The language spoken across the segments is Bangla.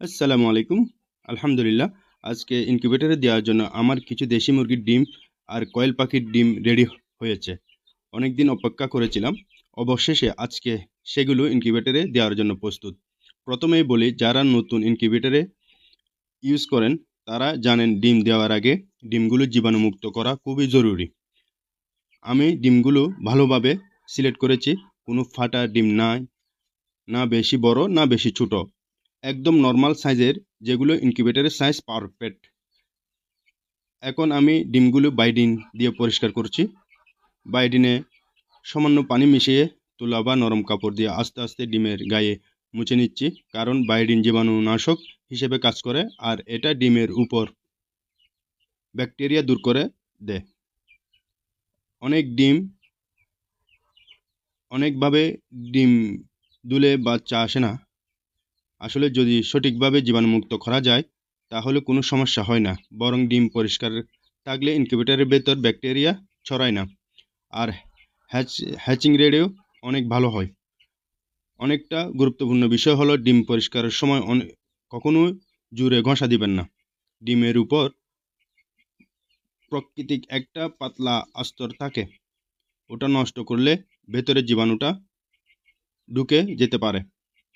আসসালামু আলাইকুম। আলহামদুলিল্লাহ, আজকে ইনকিউবেটরে দেওয়ার জন্য আমার কিছু দেশি মুরগির ডিম আর কয়েল পাখির ডিম রেডি হয়েছে। অনেক দিন অপেক্ষা করেছিলাম, অবশেষে আজকে সেগুলো ইনকিউবেটরে দেওয়ার জন্য প্রস্তুত। প্রথমেই বলি, যারা নতুন ইনকিউবেটরে ইউজ করেন, তারা জানেন ডিম দেওয়ার আগে ডিমগুলো জীবাণুমুক্ত করা খুবই জরুরি। আমি ডিমগুলো ভালোভাবে সিলেক্ট করেছি, কোনো ফাটা ডিম নাই, না বেশি বড়, না বেশি ছোট। একদম নর্মাল সাইজের যেগুলো ইনকিউবেটরের সাইজ পারফেক্ট এখন আমি ডিমগুলো বাইডিন দিয়ে পরিষ্কার করছি। বাইডিনে সামান্য পানি মিশিয়ে তুলা বা নরম কাপড় দিয়ে আস্তে আস্তে ডিমের গায়ে মুছে নিচ্ছি। কারণ বাইডিন জীবাণুনাশক হিসেবে কাজ করে আর এটা ডিমের উপর ব্যাকটেরিয়া দূর করে দেয়। অনেক ডিম, অনেকভাবে ডিম দুলে বাচ্চা আসে না। আসলে যদি সঠিকভাবে জীবাণুমুক্ত করা যায়, তাহলে কোনো সমস্যা হয় না। বরং ডিম পরিষ্কার থাকলে ইনকিউবেটরের ভেতর ব্যাকটেরিয়া ছড়ায় না। আর হ্যাচ, হ্যাচিং রেটেও অনেক ভালো হয়। অনেকটা গুরুত্বপূর্ণ বিষয় হলো ডিম পরিষ্কারের সময় অনেক কখনো জুড়ে ঘষা দিবেন না। ডিমের উপর প্রাকৃতিক একটা পাতলা আস্তর থাকে। ওটা নষ্ট করলে ভেতরে জীবাণুটা ঢুকে যেতে পারে।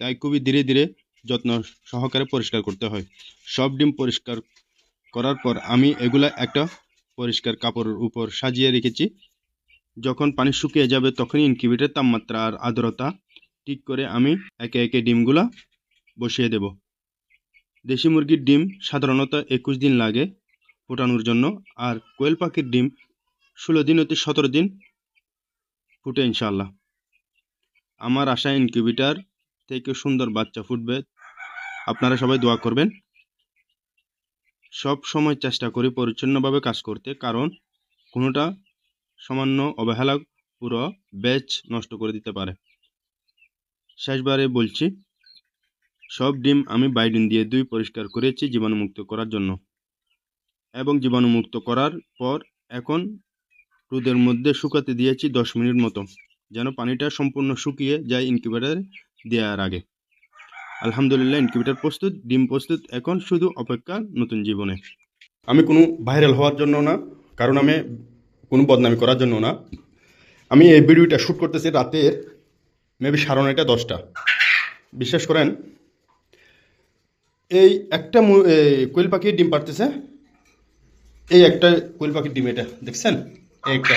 তাই খুবই ধীরে ধীরে যত্ন সহকারে পরিষ্কার করতে হয়। সব ডিম পরিষ্কার করার পর আমি এগুলা একটা পরিষ্কার কাপড়ের উপর সাজিয়ে রেখেছি। যখন পানি শুকিয়ে যাবে তখনই ইনকিউবেটর তাপমাত্রা আর আর্দ্রতা ঠিক করে আমি একে একে ডিমগুলা বসিয়ে দেব। দেশি মুরগির ডিম সাধারণত একুশ দিন লাগে ফোটানোর জন্য আর কোয়েল পাখির ডিম ষোলো দিন হতে সতেরো দিন ফুটে ইনশাল্লাহ আমার আশা ইনকিউবেটার থেকে সুন্দর বাচ্চা ফুটবে আপনারা সবাই দোয়া করবেন। সব সময় চেষ্টা করি পরিচ্ছন্নভাবে কাজ করতে, কারণ কোনোটা সামান্য অবহেলা পুরো ব্যাচ নষ্ট করে দিতে পারে। শেষবারে বলছি, সব ডিম আমি বাইডিন দিয়ে দুই পরিষ্কার করেছি জীবাণুমুক্ত করার জন্য। এবং জীবাণুমুক্ত করার পর এখন রোদের মধ্যে শুকাতে দিয়েছি দশ মিনিট মতো, যেন পানিটা সম্পূর্ণ শুকিয়ে যায় ইনকিউবেটারে দেওয়ার আগে। আলহামদুলিল্লাহ, ইনকিউবেটার প্রস্তুত, ডিম প্রস্তুত, এখন শুধু অপেক্ষা নতুন জীবনে। আমি কোনো ভাইরাল হওয়ার জন্য না, কারণ আমি কোনো বদনামি করার জন্য না। আমি এই ভিডিওটা শ্যুট করতেছি রাতের, মেবি সাড়ে নয়টা, দশটা। বিশ্বাস করেন, এই একটা কোয়েল পাখি ডিম পারতেছে এই একটা কোয়েল পাখির ডিম এটা, দেখছেন? এই একটা।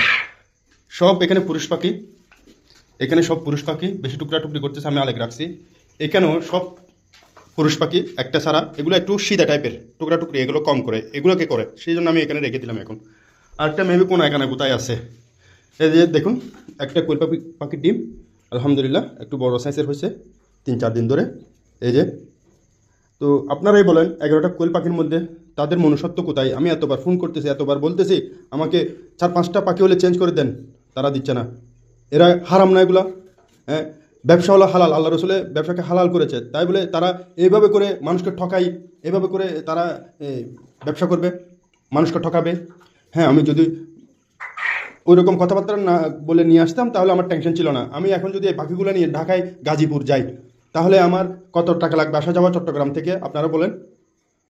সব এখানে পুরুষ পাখি, এখানে সব পুরুষ পাখি, বেশি টুকরা টুকরি করতেছে, আমি আলেক রাখছি। এখানেও সব পুরুষ পাখি, একটা ছাড়া এগুলো একটু সিধা টাইপের টুকরা টুকরি, এগুলো কম করে, এগুলোকে করে, সেই জন্য আমি এখানে রেখে দিলাম এখন। আরেকটা মেবি কোন এখানে কোথায় আছে? এই যে দেখুন, একটা কোয়েল পাখি, পাখির ডিম, আলহামদুলিল্লাহ, একটু বড় সাইজের হয়েছে, তিন চার দিন ধরে। এই যে, তো আপনারাই বলেন, এগারোটা কোয়েল পাখির মধ্যে তাদের মনুষ্যত্ব কোথায়? আমি এতবার ফোন করতেছি, এতবার বলতেছি, আমাকে চার পাঁচটা পাখি হলে চেঞ্জ করে দেন, তারা দিচ্ছে না। এরা হারাম না এগুলা হ্যাঁ? ব্যবসা হলো হালাল, আল্লাহ রসুলে ব্যবসাকে হালাল করেছে। তাই বলে তারা এইভাবে করে মানুষকে ঠকাই এভাবে করে তারা ব্যবসা করবে, মানুষকে ঠকাবে। হ্যাঁ আমি যদি ওই রকম কথাবার্তা না বলে নিয়ে আসতাম, তাহলে আমার টেনশন ছিল না। আমি এখন যদি এই পাখিগুলো নিয়ে ঢাকায় গাজীপুর যাই, তাহলে আমার কত টাকা লাগবে? আসা যাওয়া চট্টগ্রাম থেকে, আপনারা বলেন।